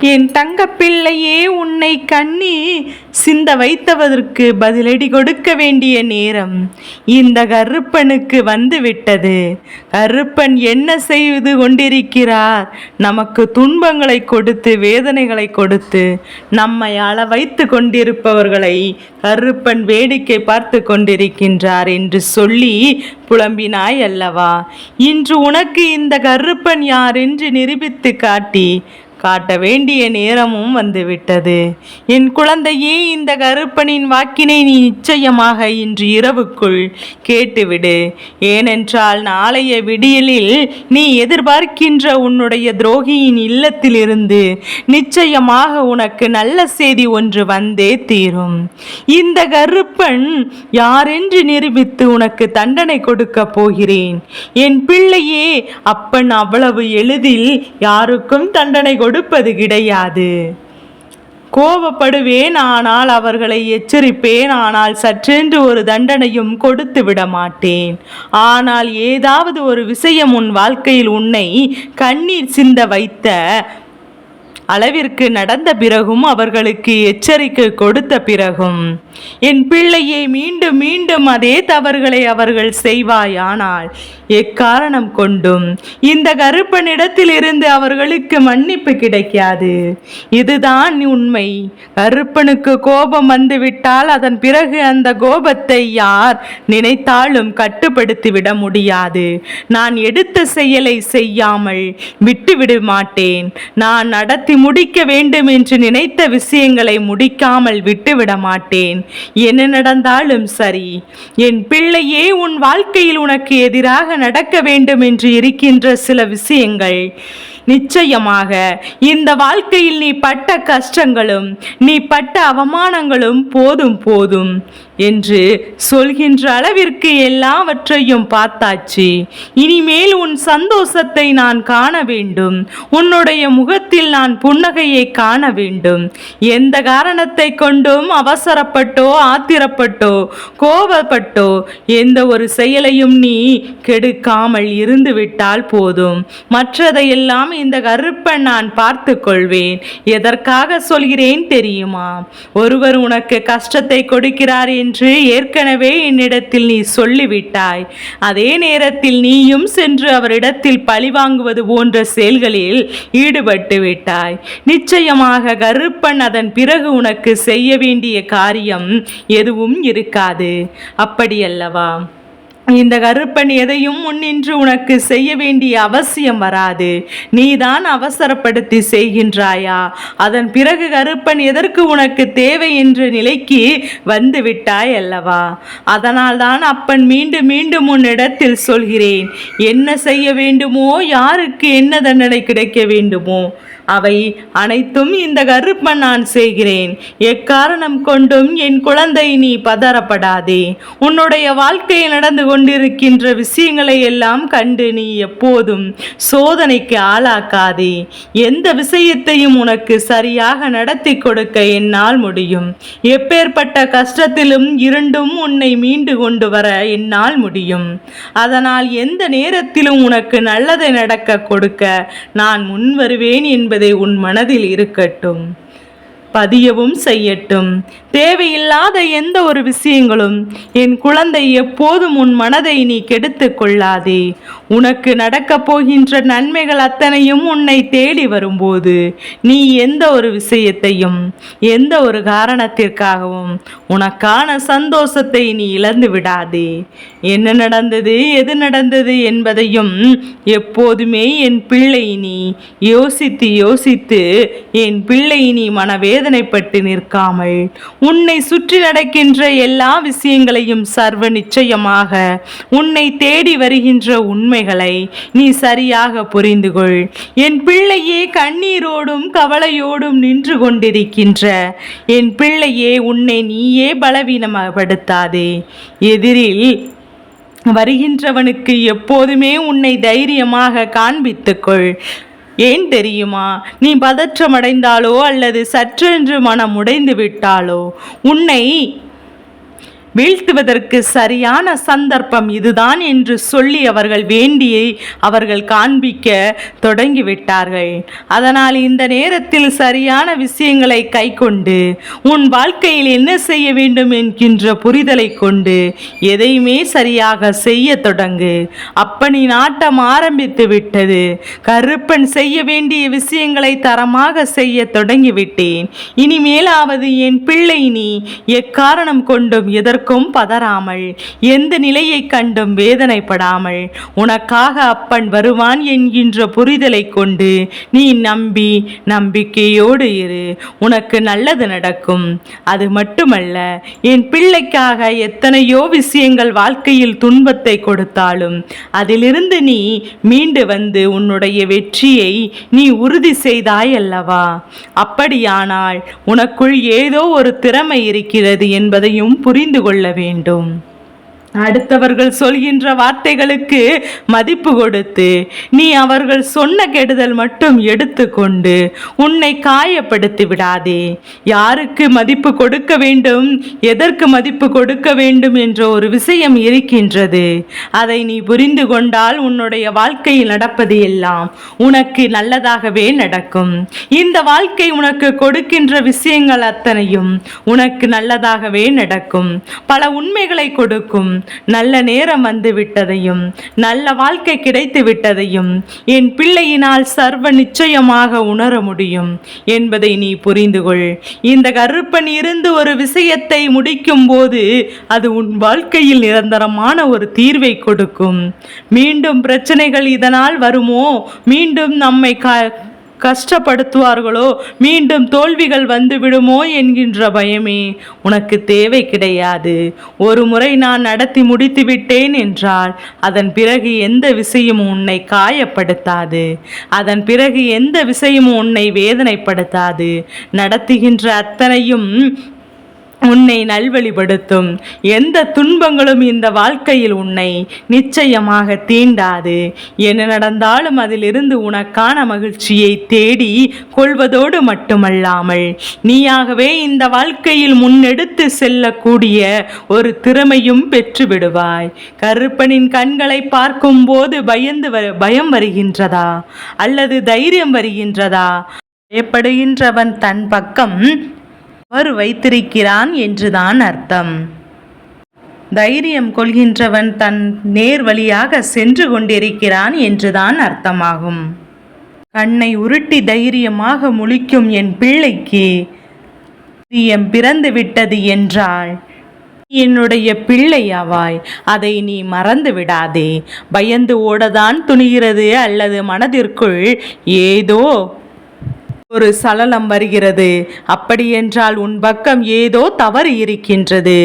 என் தங்க பிள்ளையே உன்னை கண்ணி சிந்த வைத்தவதற்கு பதிலடி கொடுக்க வேண்டிய நேரம் இந்த கருப்பனுக்கு வந்துவிட்டது. கருப்பன் என்ன செய்து கொண்டிருக்கிறார்? நமக்கு துன்பங்களை கொடுத்து வேதனைகளை கொடுத்து நம்மை அள வைத்து கொண்டிருப்பவர்களை கருப்பன் வேடிக்கை பார்த்து கொண்டிருக்கின்றார் என்று சொல்லி புலம்பினாய் அல்லவா? இன்று உனக்கு இந்த கருப்பன் யார் என்று நிரூபித்து காட்டி காட்ட வேண்டிய நேரமும் வந்துவிட்டது. என் குழந்தையே இந்த கருப்பனின் வாக்கினை நீ நிச்சயமாக இன்று இரவுக்குள் கேட்டுவிடு. ஏனென்றால் நாளைய விடியலில் நீ எதிர்பார்க்கின்ற உன்னுடைய துரோகியின் இல்லத்திலிருந்து நிச்சயமாக உனக்கு நல்ல செய்தி ஒன்று வந்தே தீரும். இந்த கருப்பன் யாரென்று நிரூபித்து உனக்கு தண்டனை கொடுக்க போகிறேன்? என் பிள்ளையே அப்பன் அவ்வளவு எளிதில் யாருக்கும் தண்டனை கொடுப்பது கிடையாது. கோபப்படுவேன் ஆனால் அவர்களை எச்சரிப்பேன் ஆனால் சற்றென்று ஒரு தண்டனையும் கொடுத்து விட மாட்டேன். ஆனால் ஏதாவது ஒரு விஷயம் உன் வாழ்க்கையில் உன்னை கண்ணீர் சிந்த வைத்த அளவிற்கு நடந்த பிறகும் அவர்களுக்கு எச்சரிக்கை கொடுத்த பிறகும் என் பிள்ளையை மீண்டும் மீண்டும் அதே தவறுகளை அவர்கள் செய்வாயானால் எக்காரணம் கொண்டும்? இந்த கருப்பனிடத்திலிருந்து அவர்களுக்கு மன்னிப்பு கிடைக்காது. இதுதான் உண்மை. கருப்பனுக்கு கோபம் வந்துவிட்டால் அதன் பிறகு அந்த கோபத்தை யார் நினைத்தாலும் கட்டுப்படுத்திவிட முடியாது. நான் எடுத்த செயலை செய்யாமல் விட்டுவிட மாட்டேன். நான் நடத்தி முடிக்க வேண்டும் என்று நினைத்த விஷயங்களை முடிக்காமல் விட்டுவிட மாட்டேன். என்ன நடந்தாலும் சரி. என் பிள்ளையே உன் வாழ்க்கையில் உனக்கு எதிராக நடக்க வேண்டும் என்று இருக்கின்ற சில விஷயங்கள். நிச்சயமாக இந்த வாழ்க்கையில் நீ பட்ட கஷ்டங்களும் நீ பட்ட அவமானங்களும் போதும் போதும். என்று சொல்கின்ற அளவிற்கு எல்லாவற்றையும் பார்த்தாச்சு. இனிமேல் உன் சந்தோஷத்தை நான் காண வேண்டும். உன்னுடைய முகத்தில் நான் புன்னகையை காண வேண்டும். எந்த காரணத்தை கொண்டும் அவசரப்பட்டோ ஆத்திரப்பட்டோ கோபப்பட்டோ எந்த ஒரு செயலையும் நீ கெடுக்காமல் இருந்துவிட்டால் போதும். மற்றதையெல்லாம் இந்த கருப்பன் நான் பார்த்து கொள்வேன். எதற்காக சொல்கிறேன் தெரியுமா? ஒருவர் உனக்கு கஷ்டத்தை கொடுக்கிறார் என்று ஏற்கனவே என்னிடத்தில் நீ சொல்லிவிட்டாய். அதே நேரத்தில் நீயும் சென்று அவரிடத்தில் பழிவாங்குவது போன்ற செயல்களில் ஈடுபட்டு விட்டாய். நிச்சயமாக கருப்பன் அதன் பிறகு உனக்கு செய்ய வேண்டிய காரியம் எதுவும் இருக்காது. அப்படியல்லவா? இந்த கருப்பன் எதையும் முன்னின்று உனக்கு செய்ய வேண்டிய அவசியம் வராது. நீதான் அவசரப்படுத்தி செய்கின்றாயா? அதன் பிறகு கருப்பன் எதற்கு உனக்கு தேவை என்ற நிலைக்கு வந்து விட்டாய் அல்லவா? அதனால்தான் அப்பன் மீண்டும் மீண்டும் உன்னிடத்தில் சொல்கிறேன் என்ன செய்ய வேண்டுமோ யாருக்கு என்ன தண்டனை கிடைக்க வேண்டுமோ அவை அனைத்தும் இந்த கருப்பன் நான் செய்கிறேன். எக்காரணம் கொண்டும் என் குழந்தை நீ பதறப்படாதே. உன்னுடைய வாழ்க்கையில் நடந்து கொண்டிருக்கின்ற விஷயங்களை எல்லாம் கண்டு நீ எப்போதும் சோதனைக்கு ஆளாக்காதே. எந்த விஷயத்தையும் உனக்கு சரியாக நடத்தி கொடுக்க என்னால் முடியும். எப்பேற்பட்ட கஷ்டத்திலும் இரண்டும் உன்னை மீண்டு கொண்டு வர என்னால் முடியும். அதனால் எந்த நேரத்திலும் உனக்கு நல்லதை நடக்க கொடுக்க நான் முன் வருவேன் என்பதை உன் மனதில் இருக்கட்டும். பதியவும் செய்யட்டும். தேவையில்லாத எந்த ஒரு விஷயங்களும் என் குழந்தை எப்போதும் உன் மனதை நீ கெடுத்து கொள்ளாதே. உனக்கு நடக்கப் போகின்ற நன்மைகள் அத்தனையும் உன்னை தேடி வரும்போது நீ எந்த ஒரு விஷயத்தையும் எந்த ஒரு காரணத்திற்காகவும் உனக்கான சந்தோஷத்தை நீ இழந்து விடாதே. என்ன நடந்தது எது நடந்தது என்பதையும் எப்போதுமே என் பிள்ளை நீ யோசித்து யோசித்து என் பிள்ளை நீ மனவேதனைப்பட்டு நிற்காமல் உன்னை சுற்றி நடக்கின்ற எல்லா விஷயங்களையும் சர்வ நிச்சயமாக உன்னை தேடி வருகின்ற உண்மைகளை நீ சரியாக புரிந்து கொள் என் பிள்ளையே கண்ணீரோடும் கவலையோடும் நின்று கொண்டிருக்கின்ற என் பிள்ளையே உன்னை நீயே பலவீனப்படுத்தாதே எதிரில் வருகின்றவனுக்கு எப்போதுமே உன்னை தைரியமாக காண்பித்துக்கொள். ஏன் தெரியுமா? நீ பதற்றமடைந்தாலோ அல்லது சற்றென்று மனம் உடைந்து விட்டாலோ உன்னை வீழ்த்துவதற்கு சரியான சந்தர்ப்பம் இதுதான் என்று சொல்லி அவர்கள் வேண்டியை அவர்கள் காண்பிக்க தொடங்கிவிட்டார்கள். அதனால் இந்த நேரத்தில் சரியான விஷயங்களை கைக்கொண்டு உன் வாழ்க்கையில் என்ன செய்ய வேண்டும் என்கின்ற புரிதலை கொண்டு எதையுமே சரியாக செய்ய தொடங்கு. அப்பனின் நாட்டம் ஆரம்பித்து விட்டது. கருப்பன் செய்ய வேண்டிய விஷயங்களை தரமாக செய்ய தொடங்கிவிட்டேன். இனிமேலாவது என் பிள்ளை நீ எக்காரணம் கொண்டும் எதற்கும் பதறாமல் எந்த நிலையை கண்டும் வேதனைப்படாமல் உனக்காக அப்பன் வருவான் என்கின்ற புரிதலை கொண்டு நீ நம்பி நம்பிக்கையோடு இரு. உனக்கு நல்லது நடக்கும். அது மட்டுமல்ல என் பிள்ளைக்காக எத்தனையோ விஷயங்கள் வாழ்க்கையில் துன்பத்தை கொடுத்தாலும் அதிலிருந்து நீ மீண்டு வந்து உன்னுடைய வெற்றியை நீ உறுதி செய்தாய் அல்லவா அப்படியானால் உனக்குள் ஏதோ ஒரு திறமை இருக்கிறது என்பதையும் புரிந்து கொள்ள வேண்டும். அடுத்தவர்கள் சொல்கின்ற வார்த்தைகளுக்கு மதிப்பு கொடுத்து நீ அவர்கள் சொன்ன கெடுதல் மட்டும் எடுத்துக்கொண்டு உன்னை காயப்படுத்தி விடாதே. யாருக்கு மதிப்பு கொடுக்க வேண்டும் எதற்கு மதிப்பு கொடுக்க வேண்டும் என்ற ஒரு விஷயம் இருக்கின்றது. அதை நீ புரிந்து கொண்டால் உன்னுடைய வாழ்க்கையில் நடப்பது எல்லாம் உனக்கு நல்லதாகவே நடக்கும். இந்த வாழ்க்கை உனக்கு கொடுக்கின்ற விஷயங்கள் அத்தனையும் உனக்கு நல்லதாகவே நடக்கும். பல உண்மைகளை கொடுக்கும். நல்ல நேரம் வந்து விட்டதையும் நல்ல வாழ்க்கை கிடைத்து விட்டதையும் என் பிள்ளையினால் சர்வ நிச்சயமாக உணர முடியும் என்பதை நீ புரிந்து கொள். இந்த கருப்பன் இருந்து ஒரு விஷயத்தை முடிக்கும் போது அது உன் வாழ்க்கையில் நிரந்தரமான ஒரு தீர்வை கொடுக்கும். மீண்டும் பிரச்சனைகள் இதனால் வருமோ? மீண்டும் நம்மை கா கஷ்டப்படுத்துவார்களோ? மீண்டும் தோல்விகள் வந்து விடுமோ என்கின்ற பயமே உனக்கு தேவை கிடையாது. ஒரு முறை நான் நடத்தி முடித்து விட்டேன் என்றால் அதன் பிறகு எந்த விஷயமும் உன்னை காயப்படுத்தாது. அதன் பிறகு எந்த விஷயமும் உன்னை வேதனைப்படுத்தாது. நடத்துகின்ற அத்தனையும் உன்னை நல்வழிப்படுத்தும். எந்த துன்பங்களும் இந்த வாழ்க்கையில் உன்னை நிச்சயமாக தீண்டாது. என்ன நடந்தாலும் அதிலிருந்து உனக்கான மகிழ்ச்சியை தேடி கொள்வதோடு மட்டுமல்லாமல் நீயாகவே இந்த வாழ்க்கையில் முன்னெடுத்து செல்லக்கூடிய ஒரு திறமையும் பெற்றுவிடுவாய். கருப்பனின் கண்களை பார்க்கும்போது பயந்து வ பயம் வருகின்றதா? அல்லது தைரியம் வருகின்றதா? பயப்படுகின்றவன் தன் பக்கம் அவர் வைத்திருக்கிறான் என்றுதான் அர்த்தம். தைரியம் கொள்கின்றவன் தன் நேர் வழியாக சென்று கொண்டிருக்கிறான் என்றுதான் அர்த்தமாகும். கண்ணை உருட்டி தைரியமாக முழிக்கும் என் பிள்ளைக்கு தைரியம் பிறந்து விட்டது என்றால் என்னுடைய பிள்ளையாவாய் அதை நீ மறந்து விடாதே. பயந்து ஓடதான் துணிகிறது அல்லது மனதிற்குள் ஏதோ ஒரு சலனம் வருகிறது. அப்படியென்றால் உன் பக்கம் ஏதோ தவறு இருக்கின்றது.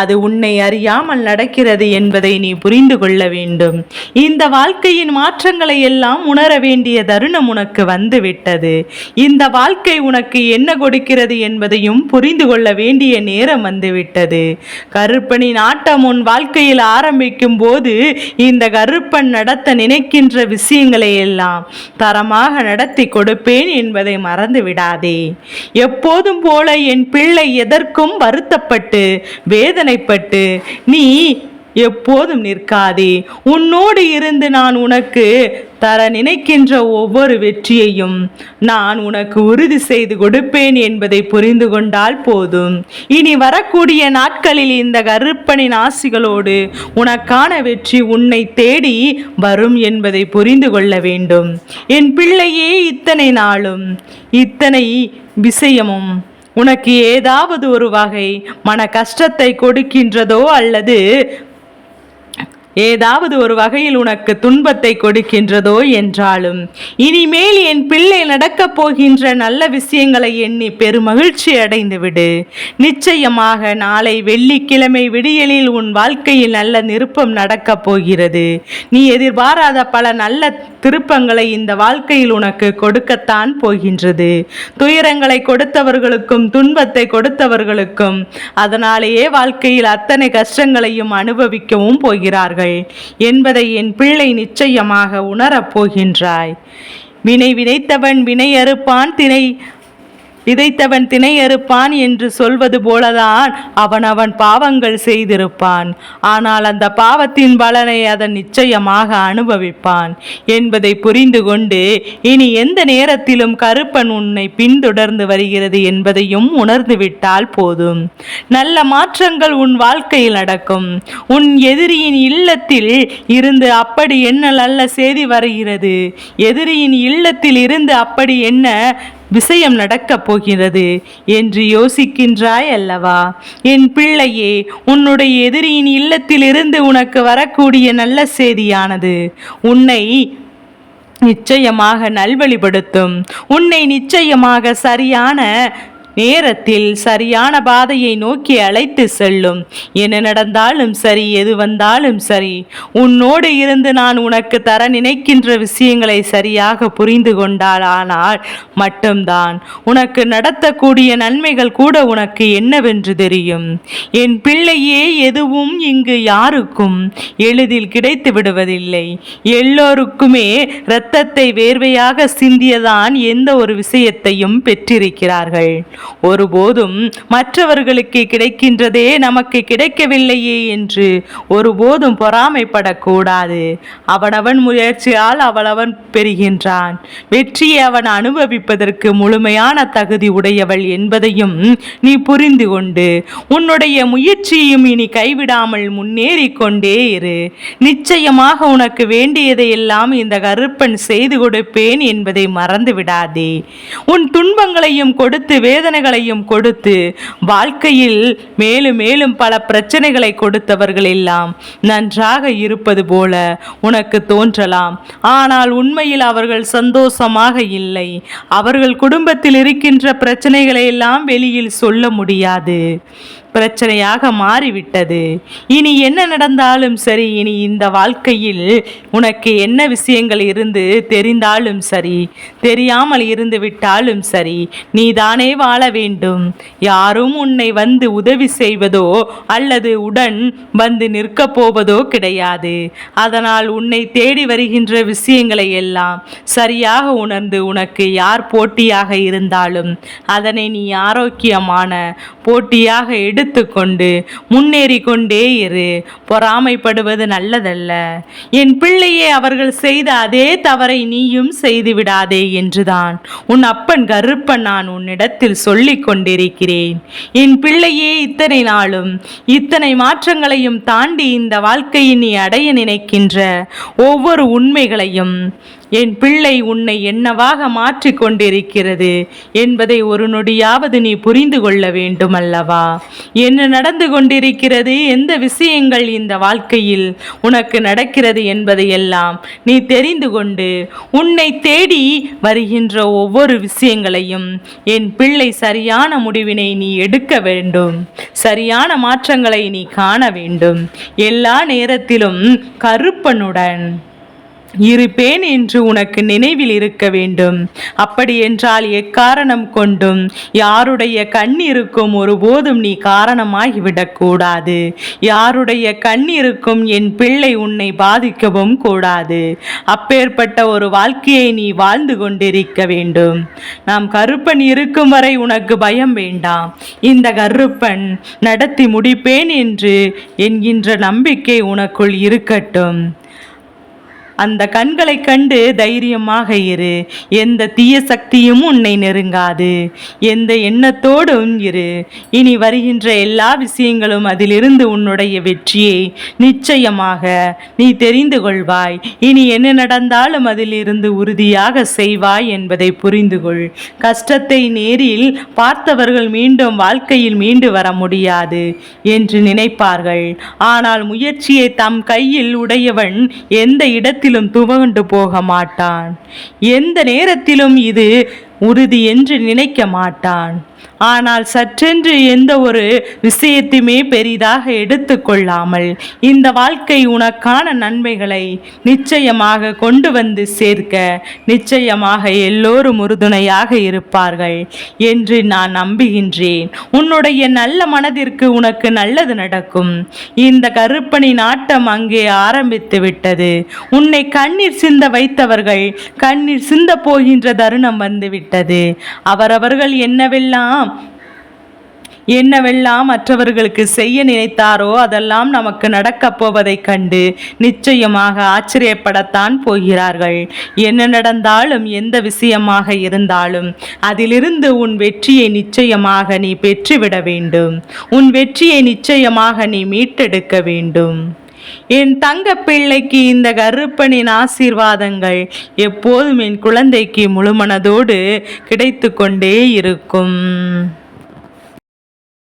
அது உன்னை அறியாமல் நடக்கிறது என்பதை நீ புரிந்து கொள்ள வேண்டும். இந்த வாழ்க்கையின் மாற்றங்களை எல்லாம் உணர வேண்டிய தருணம் உனக்கு வந்துவிட்டது. இந்த வாழ்க்கை உனக்கு என்ன கொடுக்கிறது என்பதையும் புரிந்து கொள்ள வேண்டிய நேரம் வந்துவிட்டது. கருப்பனின் ஆட்டம் உன் வாழ்க்கையில் ஆரம்பிக்கும் போது இந்த கருப்பன் நடத்த நினைக்கின்ற விஷயங்களை எல்லாம் தரமாக நடத்தி கொடுப்பேன் என்பதை மறந்து விடாதே. எப்போதும் போல என் பிள்ளை எதற்கும் வருத்தப்பட்டு வேதனைப்பட்டு நீ எப்போதும் நிற்காதே. உன்னோடு இருந்து நான் உனக்கு தர நினைக்கின்ற ஒவ்வொரு வெற்றியையும் நான் உனக்கு உறுதி செய்து கொடுப்பேன் என்பதை புரிந்து கொண்டால் போதும். இனி வரக்கூடிய நாட்களில் இந்த கருப்பனின் ஆசிகளோடு உனக்கான வெற்றி உன்னை தேடி வரும் என்பதை புரிந்து கொள்ள வேண்டும். என் பிள்ளையே இத்தனை நாளும் இத்தனை விஷயமும் உனக்கு ஏதாவது ஒரு வகை மன கஷ்டத்தை கொடுக்கின்றதோ அல்லது ஏதாவது ஒரு வகையில் உனக்கு துன்பத்தை கொடுக்கின்றதோ என்றாலும் இனிமேல் என் பிள்ளை நடக்கப் போகின்ற நல்ல விஷயங்களை எண்ணி பெருமகிழ்ச்சி அடைந்து விடு நிச்சயமாக நாளை வெள்ளிக்கிழமை விடியலில் உன் வாழ்க்கையில் நல்ல நிருப்பம் நடக்கப் போகிறது. நீ எதிர்பாராத பல நல்ல திருப்பங்களை இந்த வாழ்க்கையில் உனக்கு கொடுக்கத்தான் போகின்றது. துயரங்களை கொடுத்தவர்களுக்கும் துன்பத்தை கொடுத்தவர்களுக்கும் அதனாலேயே வாழ்க்கையில் அத்தனை கஷ்டங்களையும் அனுபவிக்கவும் போகிறார்கள். என்பதை என் பிள்ளை நிச்சயமாக உணரப் போகின்றாய். வினை வினைத்தவன் வினை அறுப்பான் தினை விதைத்தவன் திணையறுப்பான் என்று சொல்வது போலதான் அவன் அவன் பாவங்கள் செய்திருப்பான். ஆனால் அந்த பாவத்தின் பலனை அதன் நிச்சயமாக அனுபவிப்பான். என்பதை புரிந்து கொண்டு இனி எந்த நேரத்திலும் கருப்பன் உன்னை பின்தொடர்ந்து வருகிறது என்பதையும் உணர்ந்துவிட்டால் போதும். நல்ல மாற்றங்கள் உன் வாழ்க்கையில் நடக்கும். உன் எதிரியின் இல்லத்தில் இருந்து அப்படி என்ன நல்ல செய்தி வருகிறது? எதிரியின் இல்லத்தில் இருந்து அப்படி என்ன விஷயம் நடக்கப் போகிறது என்று யோசிக்கின்றாய் அல்லவா? என் பிள்ளையே உன்னுடைய எதிரியின் இல்லத்திலிருந்து உனக்கு வரக்கூடிய நல்ல செய்தியானது. உன்னை நிச்சயமாக நல்வழிப்படுத்தும். உன்னை நிச்சயமாக சரியான நேரத்தில் சரியான பாதையை நோக்கி அழைத்து செல்லும். என்ன நடந்தாலும் சரி எது வந்தாலும் சரி உன்னோடு இருந்து நான் உனக்கு தர நினைக்கின்ற விஷயங்களை சரியாக புரிந்து கொண்டால் ஆனால் மட்டும்தான். உனக்கு நடத்தக்கூடிய நன்மைகள் கூட உனக்கு என்னவென்று தெரியும். என் பிள்ளையே எதுவும் இங்கு யாருக்கும் எளிதில் கிடைத்து விடுவதில்லை. எல்லோருக்குமே இரத்தத்தை வேர்வையாக சிந்தியதான் எந்த ஒரு விஷயத்தையும் பெற்றிருக்கிறார்கள். ஒருபோதும் மற்றவர்களுக்கு கிடைக்கின்றதே நமக்கு கிடைக்கவில்லையே என்று ஒருபோதும் பொறாமைப்படக்கூடாது. அவனவன் முயற்சியால் அவளவன் பெறுகின்றான். வெற்றியை அவன் அனுபவிப்பதற்கு முழுமையான தகுதி உடையவள் என்பதையும் நீ புரிந்து கொண்டு உன்னுடைய முயற்சியையும் இனி கைவிடாமல் முன்னேறி கொண்டே இரு. நிச்சயமாக உனக்கு வேண்டியதை எல்லாம் இந்த கருப்பன் செய்து கொடுப்பேன் என்பதை மறந்து விடாதே உன் துன்பங்களையும் கொடுத்து வேதனை வேதனைகளையும் கொடுத்து வாழ்க்கையில் மேலும் மேலும் பல பிரச்சனைகளை கொடுத்தவர்கள் எல்லாம் நன்றாக இருப்பது போல உனக்கு தோன்றலாம். ஆனால் உண்மையில் அவர்கள் சந்தோஷமாக இல்லை. அவர்கள் குடும்பத்தில் இருக்கின்ற பிரச்சனைகளை எல்லாம் வெளியில் சொல்ல முடியாது. பிரச்சனையாக மாறிவிட்டது. இனி என்ன நடந்தாலும் சரி இனி இந்த வாழ்க்கையில் உனக்கு என்ன விஷயங்கள் இருந்து தெரிந்தாலும் சரி தெரியாமல் இருந்து விட்டாலும் சரி நீதானே வாழ வேண்டும். யாரும் உன்னை வந்து உதவி செய்வதோ அல்லது உடன் வந்து நிற்கப் போவதோ கிடையாது. அதனால் உன்னை தேடி வருகின்ற விஷயங்களை எல்லாம் சரியாக உணர்ந்து உனக்கு யார் போட்டியாக இருந்தாலும் அதனை நீ ஆரோக்கியமான போட்டியாக கொண்டு முன்னேறி கொண்டே இரு. பொறாமைப்படுவது நல்லதல்ல. என் பிள்ளையே அவர்கள் செய்த அதே தவறை நீயும் செய்து விடாதே என்றுதான். உன் அப்பன் கருப்பன் நான் உன்னிடத்தில் சொல்லிக் கொண்டிருக்கிறேன். என் பிள்ளையே இத்தனை நாளும் இத்தனை மாற்றங்களையும் தாண்டி இந்த வாழ்க்கையை நீ அடைய நினைக்கின்ற ஒவ்வொரு உண்மைகளையும் என் பிள்ளை உன்னை என்னவாக மாற்றிக் கொண்டிருக்கிறது என்பதை ஒரு நொடியாவது நீ புரிந்து கொள்ள வேண்டும் அல்லவா என்ன நடந்து கொண்டிருக்கிறது? எந்த விஷயங்கள் இந்த வாழ்க்கையில் உனக்கு நடக்கிறது என்பதையெல்லாம் நீ தெரிந்து கொண்டு உன்னை தேடி வருகின்ற ஒவ்வொரு விஷயங்களையும் என் பிள்ளை சரியான முடிவினை நீ எடுக்க வேண்டும். சரியான மாற்றங்களை நீ காண வேண்டும். எல்லா நேரத்திலும் கருப்பனுடன். இருப்பேன் என்று உனக்கு நினைவில் இருக்க வேண்டும். அப்படியென்றால் எக்காரணம் கொண்டும்? யாருடைய கண்ணீருக்கும் ஒருபோதும் நீ காரணமாகிவிடக்கூடாது யாருடைய கண்ணீருக்கும் என் பிள்ளை உன்னை பாதிக்கவும் கூடாது. அப்பேற்பட்ட ஒரு வாழ்க்கையை நீ வாழ்ந்து கொண்டிருக்க வேண்டும். நாம் கருப்பன் இருக்கும் வரை உனக்கு பயம் வேண்டாம். இந்த கருப்பன் நடத்தி முடிப்பேன் என்று என்கின்ற நம்பிக்கை உனக்குள் இருக்கட்டும். அந்த கண்களைக் கண்டு தைரியமாக இரு. எந்த தீய சக்தியும் உன்னை நெருங்காது. எந்த எண்ணத்தோடும் இரு. இனி வருகின்ற எல்லா விஷயங்களும் அதிலிருந்து உன்னுடைய வெற்றியை நிச்சயமாக நீ தெரிந்து கொள்வாய். இனி என்ன நடந்தாலும் அதிலிருந்து உறுதியாக செய்வாய் என்பதை புரிந்து கொள். கஷ்டத்தை நேரில் பார்த்தவர்கள் மீண்டும் வாழ்க்கையில் மீண்டு வர முடியாது என்று நினைப்பார்கள். ஆனால் முயற்சியை தம் கையில் உடையவன் எந்த நேரத்திலும் துவண்டு போக மாட்டான். எந்த நேரத்திலும் இது உறுதி என்று நினைக்க மாட்டான். ஆனால் சற்றென்று எந்த ஒரு விஷயத்தையுமே பெரிதாக எடுத்துக்கொள்ளாமல் இந்த வாழ்க்கை உனக்கான நன்மைகளை நிச்சயமாக கொண்டு வந்து சேர்க்க நிச்சயமாக எல்லோரும் உறுதுணையாக இருப்பார்கள் என்று நான் நம்புகின்றேன். உன்னுடைய நல்ல மனதிற்கு உனக்கு நல்லது நடக்கும். இந்த கருப்பணி நாட்டம் அங்கே ஆரம்பித்து விட்டது. உன்னை கண்ணீர் சிந்த வைத்தவர்கள் கண்ணீர் சிந்த போகின்ற தருணம் வந்துவிட்டது அவரவர்கள் என்னவெல்லாம் என்னவெல்லாம் மற்றவர்களுக்கு செய்ய நினைத்தாரோ அதெல்லாம் நமக்கு நடக்கப் போவதைக் கண்டு நிச்சயமாக ஆச்சரியப்படத்தான் போகிறார்கள். என்ன நடந்தாலும் எந்த விஷயமாக இருந்தாலும் அதிலிருந்து உன் வெற்றியை நிச்சயமாக நீ பெற்றுவிட வேண்டும். உன் வெற்றியை நிச்சயமாக நீ மீட்டெடுக்க வேண்டும். என் தங்க பிள்ளைக்கு இந்த கருப்பனின் ஆசீர்வாதங்கள் எப்போதும் என் குழந்தைக்கு முழுமனதோடு கிடைத்து கொண்டே இருக்கும்.